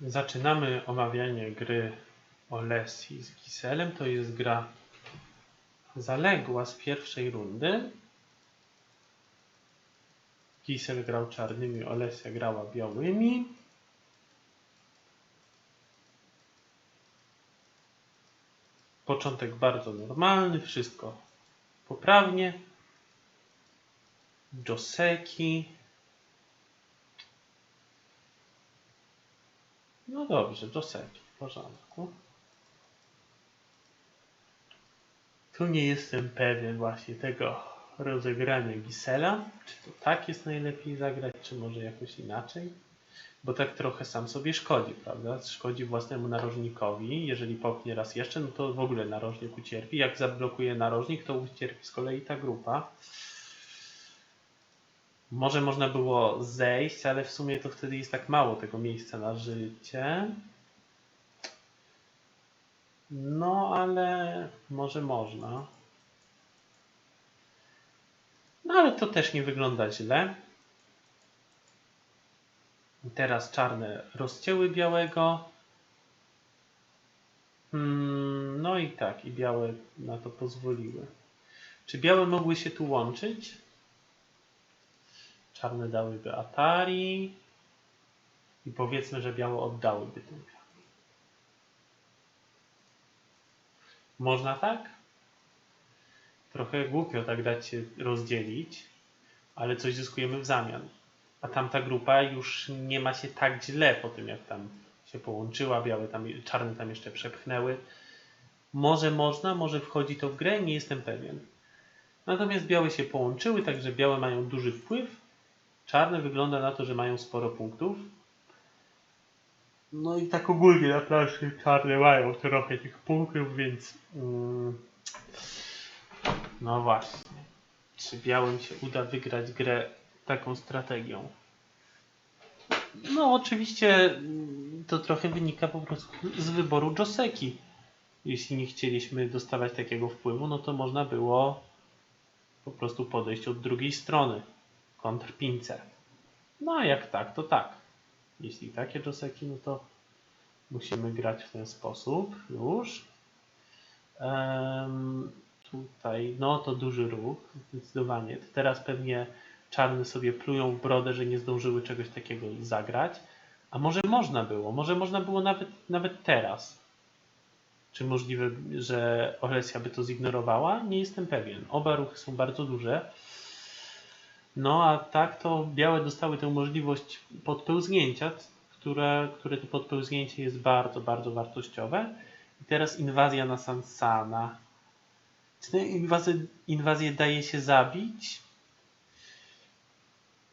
Zaczynamy omawianie gry Olesji z Giselem. To jest gra zaległa z pierwszej rundy. Gisel grał czarnymi, Olesia grała białymi. Początek bardzo normalny, wszystko poprawnie. Joseki. No dobrze, Joseki, w porządku. Tu nie jestem pewien właśnie tego rozegrania Gisela. Czy to tak jest najlepiej zagrać, czy może jakoś inaczej? Bo tak trochę sam sobie szkodzi, prawda? Szkodzi własnemu narożnikowi. Jeżeli popchnie raz jeszcze, no to w ogóle narożnik ucierpi. Jak zablokuje narożnik, to ucierpi z kolei ta grupa. Może można było zejść, ale w sumie to wtedy jest tak mało tego miejsca na życie. No, ale może można. No, ale to też nie wygląda źle. Teraz czarne rozcięły białego. Hmm, no i tak, i białe na to pozwoliły. Czy białe mogły się tu łączyć? Czarne dałyby Atari. I powiedzmy, że białe oddałyby ten kamień. Można tak? Trochę głupio tak dać się rozdzielić, ale coś zyskujemy w zamian. A tamta grupa już nie ma się tak źle po tym, jak tam się połączyła, białe tam, czarne tam jeszcze przepchnęły. Może można, może wchodzi to w grę, nie jestem pewien. Natomiast białe się połączyły, także białe mają duży wpływ. Czarne wygląda na to, że mają sporo punktów. No i tak ogólnie na planszy czarne mają trochę tych punktów, więc mm, no właśnie. Czy białym się uda wygrać grę taką strategią? No oczywiście mm, to trochę wynika po prostu z wyboru Joseki. Jeśli nie chcieliśmy dostawać takiego wpływu, no to można było po prostu podejść od drugiej strony. Kontrpince. No a jak tak, to tak. Jeśli takie Joseki, no to musimy grać w ten sposób już. Em, tutaj, no to duży ruch, zdecydowanie. Teraz pewnie czarne sobie plują w brodę, że nie zdążyły czegoś takiego zagrać. A może można było, może można było nawet, nawet teraz. Czy możliwe, że Olesia by to zignorowała? Nie jestem pewien. Oba ruchy są bardzo duże. No a tak to białe dostały tę możliwość podpełznięcia, które, które to podpełznięcie jest bardzo, bardzo wartościowe. I teraz inwazja na Sansana. Czy tę inwazję, inwazję daje się zabić?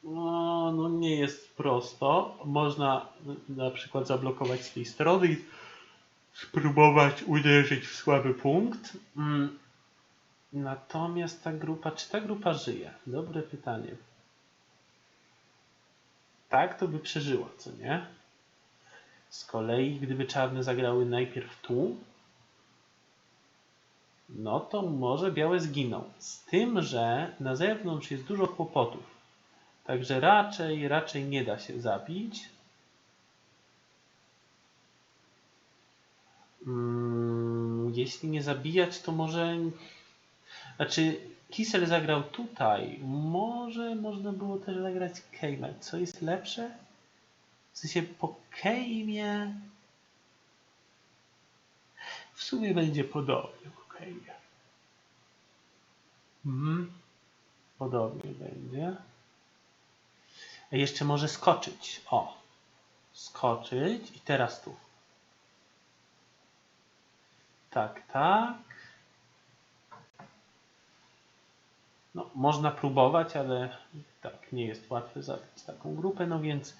No, no nie jest prosto. Można na przykład zablokować z tej strony i spróbować uderzyć w słaby punkt. Mm. Natomiast ta grupa, czy ta grupa żyje? Dobre pytanie. Tak, to by przeżyła, co nie? Z kolei, gdyby czarne zagrały najpierw tu, no to może białe zginą. Z tym, że na zewnątrz jest dużo kłopotów. Także raczej, raczej nie da się zabić. Mm, jeśli nie zabijać, to może. Znaczy, Kisel zagrał tutaj. Może można było też zagrać Kejmę. Co jest lepsze? W sensie po Kejmie. W sumie będzie podobnie po Kejmie. Mhm. Podobnie będzie. A jeszcze może skoczyć. O. Skoczyć i teraz tu. Tak, tak. No, można próbować, ale tak, nie jest łatwe zabić taką grupę, no więc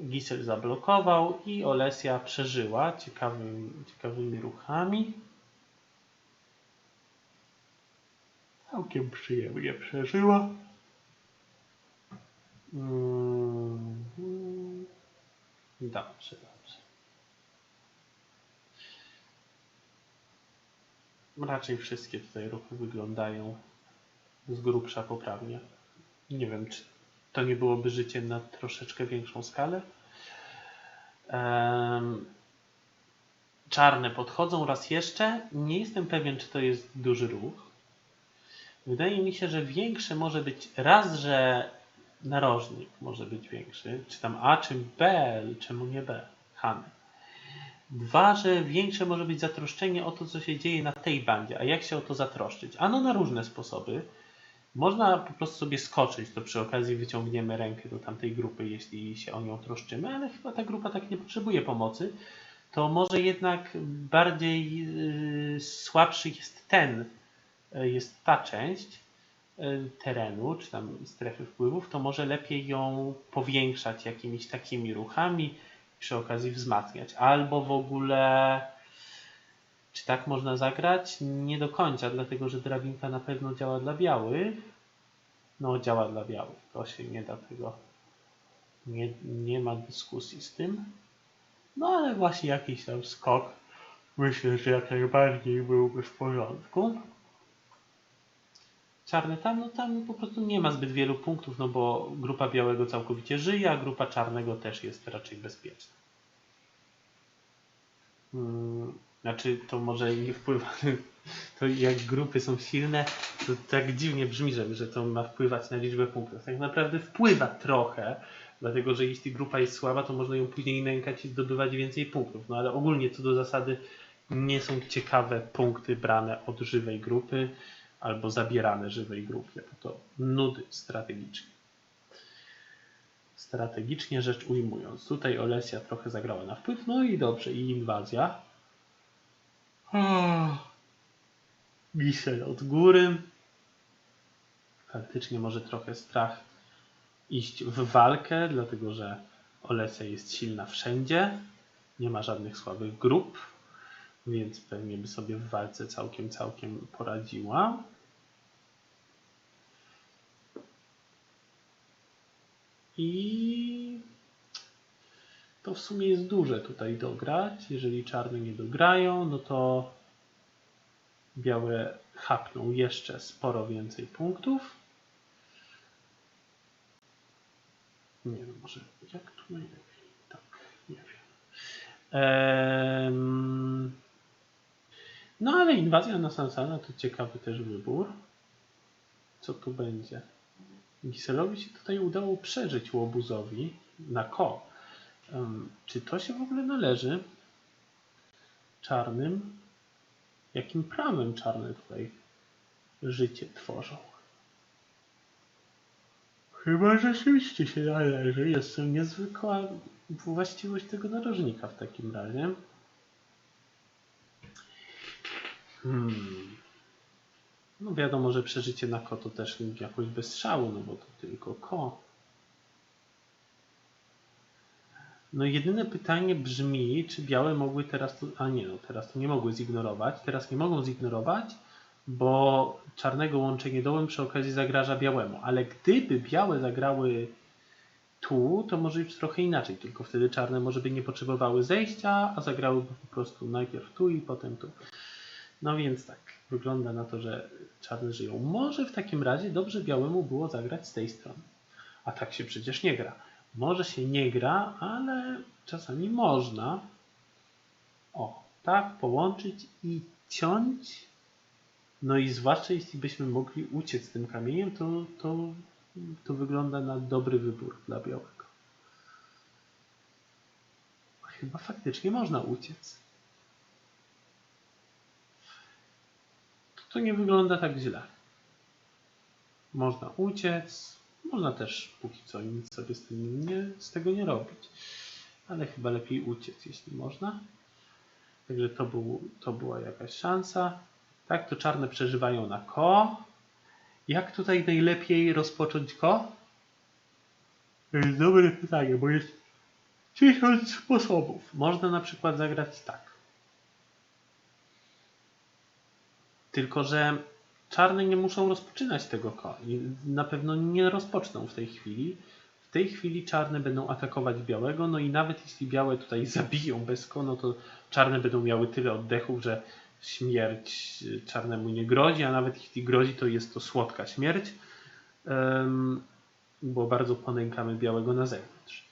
Gisel zablokował i Olesia przeżyła ciekawym, ciekawymi ruchami. Całkiem przyjemnie przeżyła. Mhm. Dobrze, dobrze. Raczej wszystkie tutaj ruchy wyglądają z grubsza poprawnie. Nie wiem, czy to nie byłoby życie na troszeczkę większą skalę. Czarne podchodzą raz jeszcze. Nie jestem pewien, czy to jest duży ruch. Wydaje mi się, że większy może być raz, że narożnik może być większy, czy tam A, czy B, czemu nie B? Hany. Dwa, że większe może być zatroszczenie o to, co się dzieje na tej bandzie. A jak się o to zatroszczyć? Ano na różne sposoby. Można po prostu sobie skoczyć, to przy okazji wyciągniemy rękę do tamtej grupy, jeśli się o nią troszczymy, ale chyba ta grupa tak nie potrzebuje pomocy. To może jednak bardziej yy, słabszy jest ten, yy, jest ta część yy, terenu, czy tam strefy wpływów, to może lepiej ją powiększać jakimiś takimi ruchami, przy okazji wzmacniać. Albo w ogóle, czy tak można zagrać? Nie do końca, dlatego że drabinka na pewno działa dla białych. No, działa dla białych. To się nie da tego. Nie, nie ma dyskusji z tym. No, ale właśnie jakiś tam skok. Myślę, że jak najbardziej byłby w porządku. Czarny tam, no tam po prostu nie ma zbyt wielu punktów, no bo grupa białego całkowicie żyje, a grupa czarnego też jest raczej bezpieczna. Hmm, znaczy, to może nie wpływa. To jak grupy są silne, to tak dziwnie brzmi, że, że to ma wpływać na liczbę punktów. Tak naprawdę wpływa trochę, dlatego że jeśli grupa jest słaba, to można ją później nękać i zdobywać więcej punktów. No ale ogólnie co do zasady nie są ciekawe punkty brane od żywej grupy albo zabierane żywej grupie, bo to nudy strategicznie. Strategicznie rzecz ujmując. Tutaj Olesia trochę zagrała na wpływ, no i dobrze, i inwazja. Gisel od góry. Faktycznie może trochę strach iść w walkę, dlatego że Olesia jest silna wszędzie. Nie ma żadnych słabych grup, więc pewnie by sobie w walce całkiem, całkiem poradziła. I to w sumie jest duże tutaj dograć. Jeżeli czarne nie dograją, no to białe chapną jeszcze sporo więcej punktów. Nie wiem, może jak tu najlepiej? Tak, nie wiem. Ehm, no ale inwazja na Sansana to ciekawy też wybór. Co tu będzie? Giselowi się tutaj udało przeżyć łobuzowi na ko. Um, czy to się w ogóle należy czarnym? Jakim prawem czarne tutaj życie tworzą? Chyba rzeczywiście się należy. Jest to niezwykła właściwość tego narożnika w takim razie. Hmm. No wiadomo, że przeżycie na ko to też jakoś bez szału, no bo to tylko ko. No jedyne pytanie brzmi, czy białe mogły teraz to, a nie no, teraz to nie mogły zignorować, teraz nie mogą zignorować, bo czarnego łączenie dołem przy okazji zagraża białemu, ale gdyby białe zagrały tu, to może już trochę inaczej, tylko wtedy czarne może by nie potrzebowały zejścia, a zagrałyby po prostu najpierw tu i potem tu. No więc tak, wygląda na to, że czarne żyją. Może w takim razie dobrze białemu było zagrać z tej strony. A tak się przecież nie gra. Może się nie gra, ale czasami można. O, tak, połączyć i ciąć. No i zwłaszcza jeśli byśmy mogli uciec tym kamieniem, to, to, to wygląda na dobry wybór dla białego. Chyba faktycznie można uciec. To nie wygląda tak źle. Można uciec, można też póki co nic sobie z, tym nie, z tego nie robić. Ale chyba lepiej uciec, jeśli można. Także to, był, to była jakaś szansa. Tak, to czarne przeżywają na ko. Jak tutaj najlepiej rozpocząć ko? To jest dobre pytanie, bo jest tysiąc sposobów. Można na przykład zagrać tak. Tylko, że czarne nie muszą rozpoczynać tego ko. I na pewno nie rozpoczną w tej chwili. W tej chwili czarne będą atakować białego, no i nawet jeśli białe tutaj zabiją bez ko, no to czarne będą miały tyle oddechów, że śmierć czarnemu nie grozi, a nawet jeśli grozi, to jest to słodka śmierć, bo bardzo ponękamy białego na zewnątrz.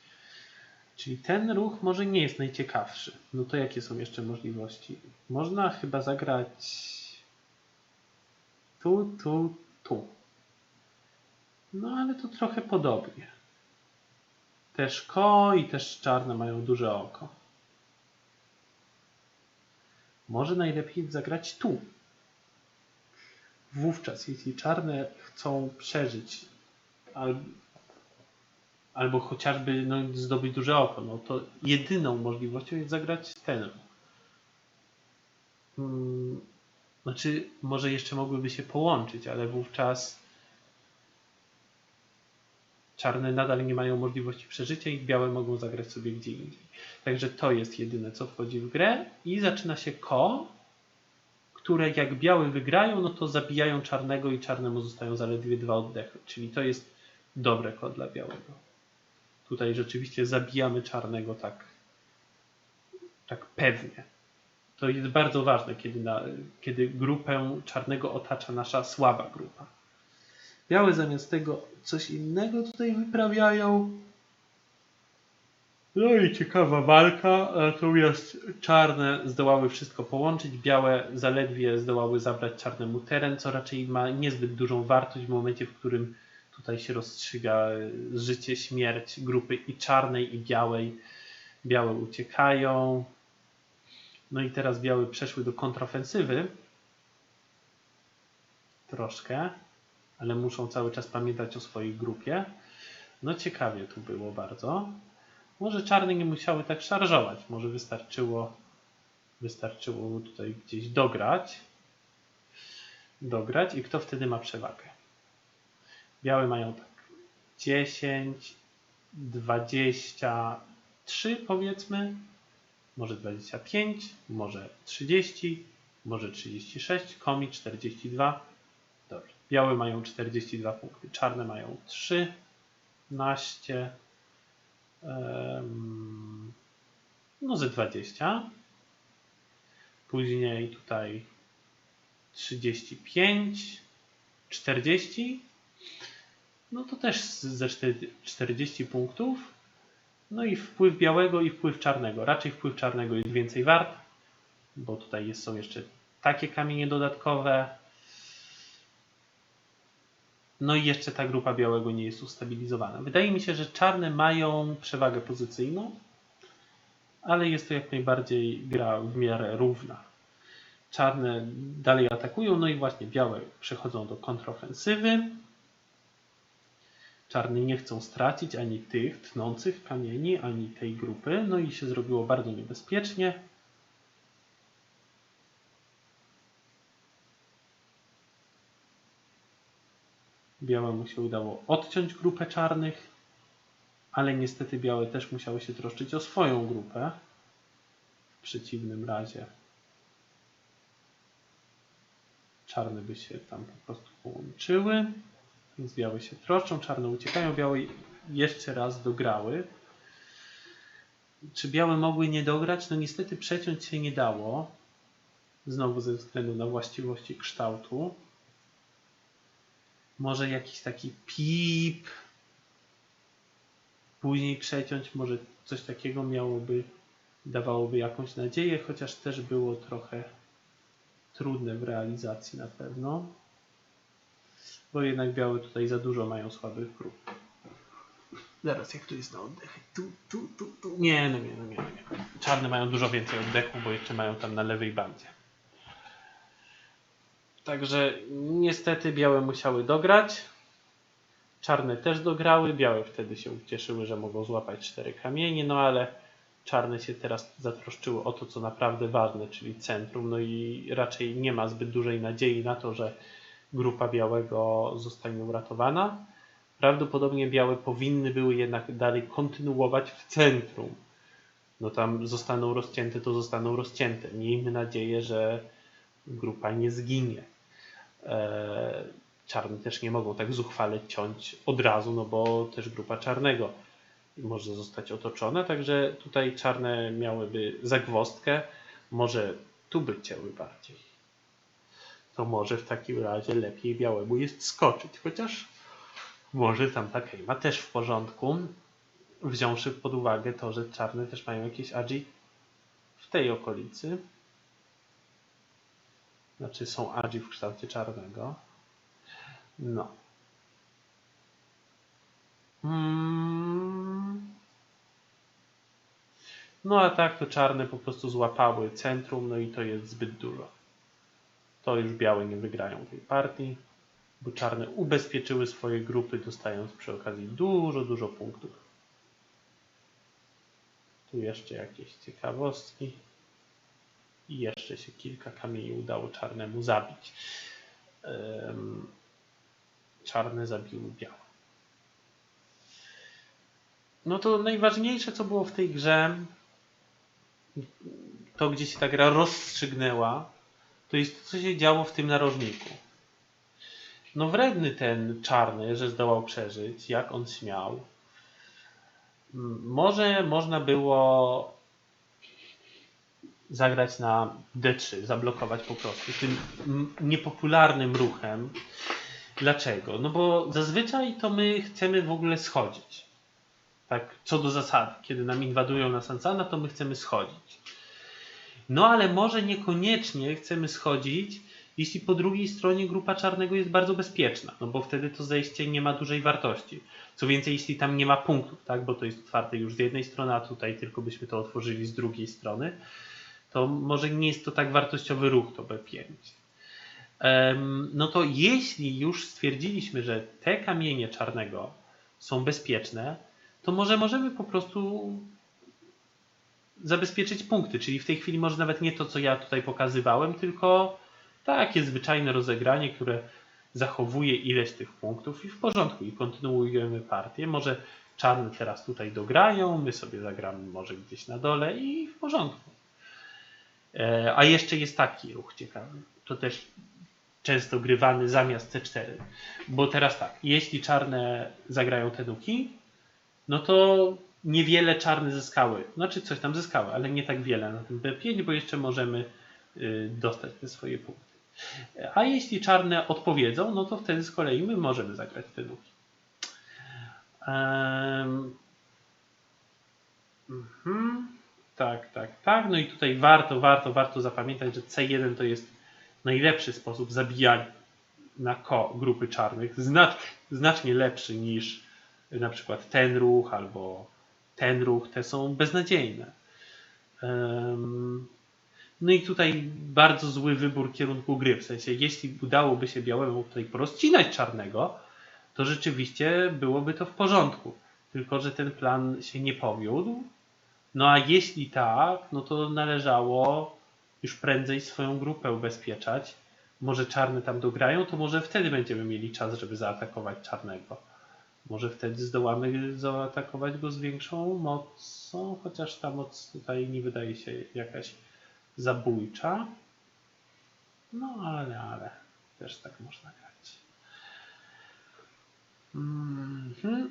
Czyli ten ruch może nie jest najciekawszy. No to jakie są jeszcze możliwości? Można chyba zagrać tu, tu, tu. No ale to trochę podobnie. Też ko i też czarne mają duże oko. Może najlepiej zagrać tu. Wówczas, jeśli czarne chcą przeżyć al, albo chociażby no, zdobyć duże oko, no to jedyną możliwością jest zagrać ten. Znaczy, może jeszcze mogłyby się połączyć, ale wówczas czarne nadal nie mają możliwości przeżycia i białe mogą zagrać sobie gdzie indziej. Także to jest jedyne, co wchodzi w grę i zaczyna się ko, które jak białe wygrają, no to zabijają czarnego i czarnemu zostają zaledwie dwa oddechy, czyli to jest dobre ko dla białego. Tutaj rzeczywiście zabijamy czarnego tak, tak pewnie. To jest bardzo ważne, kiedy, na, kiedy grupę czarnego otacza nasza słaba grupa. Białe zamiast tego coś innego tutaj wyprawiają. No i ciekawa walka, natomiast czarne zdołały wszystko połączyć, białe zaledwie zdołały zabrać czarnemu teren, co raczej ma niezbyt dużą wartość w momencie, w którym tutaj się rozstrzyga życie, śmierć grupy i czarnej i białej. Białe uciekają. No i teraz białe przeszły do kontrofensywy. Troszkę ale muszą cały czas pamiętać o swojej grupie. No ciekawie tu było bardzo. Może czarne nie musiały tak szarżować, może wystarczyło, wystarczyło tutaj gdzieś dograć. Dograć i kto wtedy ma przewagę? Białe mają tak 10, 23 powiedzmy, może 25, może 30, może 36, komi 42. Dobrze. Białe mają 42 punkty, czarne mają 13, no ze 20. Później tutaj 35, 40. No to też ze 40 punktów. No i wpływ białego i wpływ czarnego. Raczej wpływ czarnego jest więcej wart, bo tutaj są jeszcze takie kamienie dodatkowe. No i jeszcze ta grupa białego nie jest ustabilizowana. Wydaje mi się, że czarne mają przewagę pozycyjną, ale jest to jak najbardziej gra w miarę równa. Czarne dalej atakują, no i właśnie białe przechodzą do kontrofensywy. Czarne nie chcą stracić ani tych tnących kamieni, ani tej grupy, no i się zrobiło bardzo niebezpiecznie. Białemu się udało odciąć grupę czarnych, ale niestety białe też musiały się troszczyć o swoją grupę. W przeciwnym razie czarne by się tam po prostu połączyły, więc białe się troszczą, czarne uciekają, białe jeszcze raz dograły. Czy białe mogły nie dograć? No niestety przeciąć się nie dało, znowu ze względu na właściwości kształtu może jakiś taki pip, później przeciąć, może coś takiego miałoby, dawałoby jakąś nadzieję, chociaż też było trochę trudne w realizacji na pewno, bo jednak białe tutaj za dużo mają słabych prób. Zaraz, jak tu jest na oddechy? Tu, tu, tu, tu. Nie, no nie, no nie, no nie. Czarne mają dużo więcej oddechu, bo jeszcze mają tam na lewej bandzie. Także niestety białe musiały dograć. Czarne też dograły. Białe wtedy się ucieszyły, że mogą złapać cztery kamienie, no ale czarne się teraz zatroszczyły o to, co naprawdę ważne, czyli centrum. No i raczej nie ma zbyt dużej nadziei na to, że grupa białego zostanie uratowana. Prawdopodobnie białe powinny były jednak dalej kontynuować w centrum. No tam zostaną rozcięte, to zostaną rozcięte. Miejmy nadzieję, że grupa nie zginie. E, czarni też nie mogą tak zuchwale ciąć od razu, no bo też grupa czarnego może zostać otoczona, także tutaj czarne miałyby zagwostkę, może tu by cięły bardziej. To może w takim razie lepiej białemu jest skoczyć, chociaż może tam ta kejma też w porządku. wziąwszy pod uwagę to, że czarne też mają jakieś agi w tej okolicy. Znaczy są agi w kształcie czarnego. No. Mm. No a tak to czarne po prostu złapały centrum, no i to jest zbyt dużo. To już białe nie wygrają tej partii, bo czarne ubezpieczyły swoje grupy, dostając przy okazji dużo, dużo punktów. Tu jeszcze jakieś ciekawostki. I jeszcze się kilka kamieni udało czarnemu zabić. Czarne zabiły białe. No to najważniejsze, co było w tej grze, to gdzie się ta gra rozstrzygnęła, to jest to, co się działo w tym narożniku. No wredny ten czarny, że zdołał przeżyć, jak on śmiał. Może można było zagrać na D3, zablokować po prostu tym niepopularnym ruchem. Dlaczego? No bo zazwyczaj to my chcemy w ogóle schodzić. Tak, co do zasady. Kiedy nam inwadują na Sansana, to my chcemy schodzić. No ale może niekoniecznie chcemy schodzić, jeśli po drugiej stronie grupa czarnego jest bardzo bezpieczna, no bo wtedy to zejście nie ma dużej wartości. Co więcej, jeśli tam nie ma punktów, tak, bo to jest otwarte już z jednej strony, a tutaj tylko byśmy to otworzyli z drugiej strony, to może nie jest to tak wartościowy ruch, to B5. Em, No to jeśli już stwierdziliśmy, że te kamienie czarnego są bezpieczne, to może możemy po prostu zabezpieczyć punkty, czyli w tej chwili może nawet nie to, co ja tutaj pokazywałem, tylko takie zwyczajne rozegranie, które zachowuje ileś tych punktów i w porządku, i kontynuujemy partię. Może czarne teraz tutaj dograją, my sobie zagramy może gdzieś na dole i w porządku. E, A jeszcze jest taki ruch ciekawy, to też często grywany zamiast C4, bo teraz tak, jeśli czarne zagrają te nuki, no to niewiele czarne zyskały. Znaczy coś tam zyskały, ale nie tak wiele na tym B5, bo jeszcze możemy y, dostać te swoje punkty. A jeśli czarne odpowiedzą, no to wtedy z kolei my możemy zagrać te nuki. Em, mhm. Tak, tak, tak. No i tutaj warto, warto, warto zapamiętać, że C1 to jest najlepszy sposób zabijania na ko grupy czarnych. Znacz, znacznie lepszy niż na przykład ten ruch albo ten ruch. Te są beznadziejne. No i tutaj bardzo zły wybór kierunku gry. W sensie, jeśli udałoby się białemu tutaj porozcinać czarnego, to rzeczywiście byłoby to w porządku. Tylko, że ten plan się nie powiódł. No a jeśli tak, no to należało już prędzej swoją grupę ubezpieczać. Może czarne tam dograją, to może wtedy będziemy mieli czas, żeby zaatakować czarnego. Może wtedy zdołamy zaatakować go z większą mocą, chociaż ta moc tutaj nie wydaje się jakaś zabójcza. No ale, ale też tak można grać. Mhm.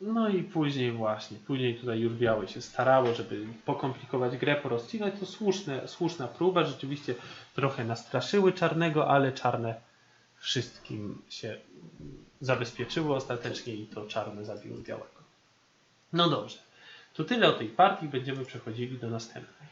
No i później właśnie, później tutaj już się starało, żeby pokomplikować grę, porozcinać. To słuszne, słuszna próba, rzeczywiście trochę nastraszyły czarnego, ale czarne wszystkim się zabezpieczyły ostatecznie i to czarne zabiły białego. No dobrze, to tyle o tej partii, będziemy przechodzili do następnej.